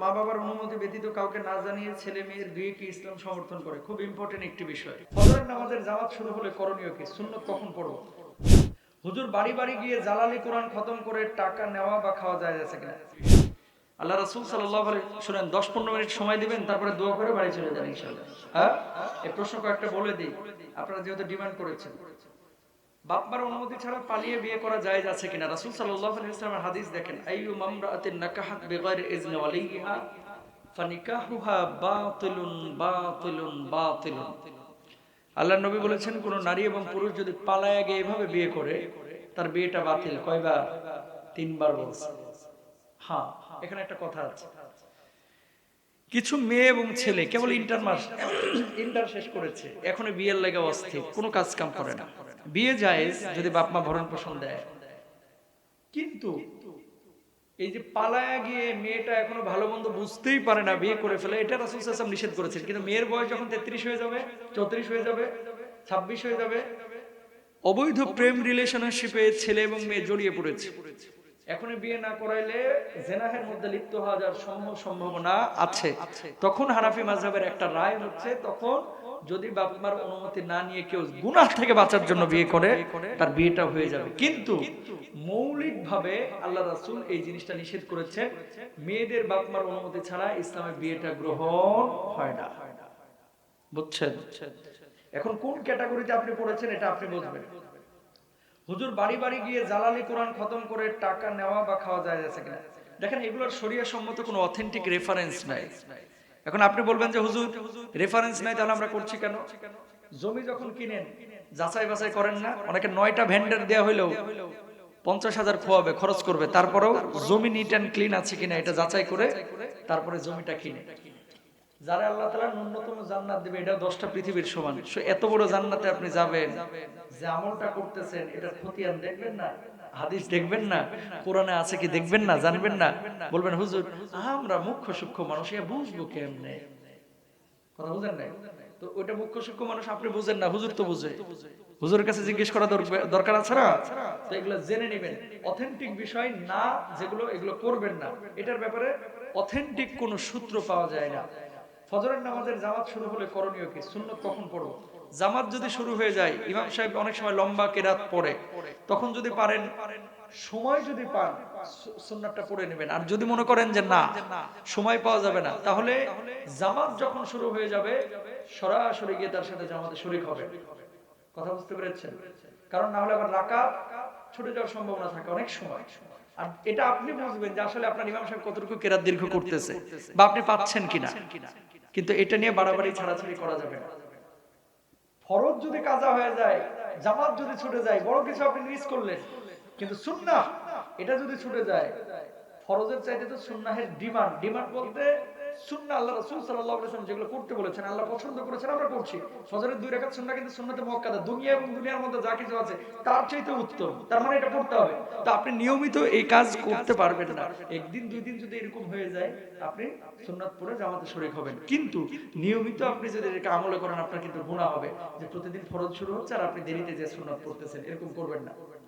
মা বাবার অনুমতি ব্যতীত কাউকে না জানিয়ে ছেলে মেয়ের বিয়েকে ইসলাম সমর্থন করে। খুব ইম্পর্টেন্ট একটি বিষয়। ফজরের নামাজের জামাত শুরু হলে করণীয় কি? সুন্নত কখন পড়ব? হুজুর বাড়ি বাড়ি গিয়ে জালালি কোরআন খতম করে টাকা নেওয়া বা খাওয়া যায় আছে কিনা? আল্লাহ রাসূল আলাইহি শুনেন, দশ পনেরো মিনিট সময় দিবেন, তারপরে দোয়া করে বাড়ি চলে যান ইনশাআল্লাহ। হ্যাঁ? এই প্রশ্ন কয়েকটা বলে দিই। আপনারা যেহেতু ডিমান্ড করেছেন। বাপমার অনুমতি ছাড়া পালিয়ে বিয়ে করা জায়েজ আছে কিনা? রাসূল সাল্লাল্লাহু ওয়াসাল্লামের হাদিস দেখেন, আইয়ু মামরাআতিন নাকাহাত বিগাইরি ইজনি ওয়ালিহা ফানিকাহুহা বাতিলুন বাতিলুন বাতিলুন। আল্লাহ নবী বলেছেন, কোন নারী এবং পুরুষ যদি পালায় গিয়ে এভাবে বিয়ে করে, তার বিয়েটা বাতিল। কয়বার? তিনবার বলছে। হ্যাঁ এখানে একটা কথা আছে। কিছু মেয়ে এবং ছেলে, কেবল ইন্টার মাস, ইন্টার শেষ করেছে এখনও বিয়ের লেগে অস্থির, কোনো কাজ কাম করে না। বিয়ে যায় যদি বাপ মা ভরণ পোষণ দেয়। কিন্তু এই যে পালায় গিয়ে মেয়েটা এখনও ভালো মন্দ বুঝতেই পারে না বিয়ে করে ফেলে, এটা রাসুল সাল্লাম নিষেধ করেছেন কিন্তু মেয়ের বয়স যখন তেত্রিশ হয়ে যাবে, চৌত্রিশ হয়ে যাবে, ছাব্বিশ হয়ে যাবে, অবৈধ প্রেম রিলেশনশিপে ছেলে এবং মেয়ে জড়িয়ে পড়েছে। এখন বিয়ে না করাইলে জেনাহের মধ্যে লিপ্ত হওয়া যাওয়ার সম্ভব সম্ভাবনা আছে। তখন হানাফি মাযহাবের একটা রায় হচ্ছে তখন যদি বাপ মার অনুমতি না নিয়ে কেউ গুনাহ থেকে বাঁচার জন্য বিয়ে করে তার বিয়েটা হয়ে যাবে। কিন্তু মৌলিকভাবে আল্লাহ রাসূল এই জিনিসটা নিষেধ করেছেন মেয়েদের বাপ মার অনুমতি ছাড়া ইসলামে বিয়েটা গ্রহণ হয় না। বুঝছেন? এখন কোন ক্যাটাগরিতে আপনি পড়েছেন এটা আপনি বুঝবেন। হুজুর বাড়ি বাড়ি গিয়ে জালালি কোরআন খতম করে টাকা নেওয়া বা খাওয়া যায় আছে কিনা? দেখেন, এগুলোর শরিয়া সম্মত কোনো অথেন্টিক রেফারেন্স নাই। এখন আপনি বলবেন যে, হুজুর রেফারেন্স নাই, তাহলে আমরা করছি কেন? জমি যখন কিনেন, যাচাই বাছাই করেন না, অনেকে নয়টা ভেন্ডার দেওয়া হইলেও পঞ্চাশ হাজার খোয়াবে, খরচ করবে। তারপরেও জমি নিট অ্যান্ড ক্লিন আছে কিনা এটা যাচাই করে তারপরে জমিটা কিনে। যারা আল্লাহ তালা ন্যূনতম জান্নাত দেবে এটা দশটা পৃথিবীর সমান। এত বড় জান্নাতে আপনি যাবেন, যে আমলটা করতেছেন, এটার খতিয়ান দেখবেন না? হাদিস দেখবেন না? কোরআনে আছে কি দেখবেন না? জানবেন না? বলবেন, হুজুর, আমরা মুখ্য সূক্ষ্ম মানুষ, এ বুঝব কেমনে? কথা বুঝেন নাই? তো ওইটা মুখ্য সূক্ষ্ম মানুষ আপনি বুঝেন না, হুজুর তো বুঝে। হুজুরের কাছে জিজ্ঞেস করা দরকার আছে না? তো এগুলো জেনে নেবেন। অথেন্টিক বিষয় না, যেগুলো, এগুলো করবেন না। এটার ব্যাপারে অথেন্টিক কোনো সূত্র পাওয়া যায় না। ফজরের নামাজের জামাত শুরু হলে করণীয় কি? সুন্নত কখন পড়ব? জামাত যদি শুরু হয়ে যায়, ইমাম সাহেব অনেক সময় লম্বা কেরাত পড়ে। তখন যদি পারেন, সময় যদি পান সুন্নাতটা পড়ে নেবেন। আর যদি মনে করেন যে না, সময় পাওয়া যাবে না, তাহলে জামাত যখন শুরু হয়ে যাবে, সরাসরি গিয়ে তার সাথে জামাতে শরীক হবে। কথা বুঝতে পেরেছেন? কারণ না হলে আবার রাকাত ছুটে যাওয়ার সম্ভাবনা থাকে অনেক সময়। আর এটা আপনি বুঝবেন যে আসলে আপনার ইমাম সাহেব কতটুকু কেরাত দীর্ঘ করতেছে, বা আপনি পাচ্ছেন কিনা। কিন্তু এটা নিয়ে বাড়াবাড়ি, ছাড়াছাড়ি করা যাবে না। ফরজ যদি কাজা হয়ে যায়, জামাত যদি ছুটে যায়, বড় কিছু আপনি মিস করলেন। কিন্তু সুন্না এটা যদি ছুটে যায়, ফরজের চাইতে তো সুন্নাহের ডিমান্ড ডিমান্ড বলতে আল্লাহ রাসূল আলাইহি যেগুলো করতে বলেছেন, আল্লাহ পছন্দ করেছেন, আমরা করছি দুই সুন্নাহ কিন্তু দুনিয়া এবং দুনিয়ার মধ্যে যা কিছু আছে, তার চাইতে উত্তম। তার মানে এটা করতে হবে। তো আপনি নিয়মিত এই কাজ করতে পারবেন না। একদিন, দুই দিন যদি এরকম হয়ে যায়, আপনি সুন্নাত পড়ে জামাতে শরীক হবেন। কিন্তু নিয়মিত আপনি যদি এটা আমলে করেন, আপনার কিন্তু গুনাহ হবে। যে প্রতিদিন ফরজ শুরু হচ্ছে আর আপনি দেরিতে যে সুন্নাত পড়তেছেন, এরকম করবেন না।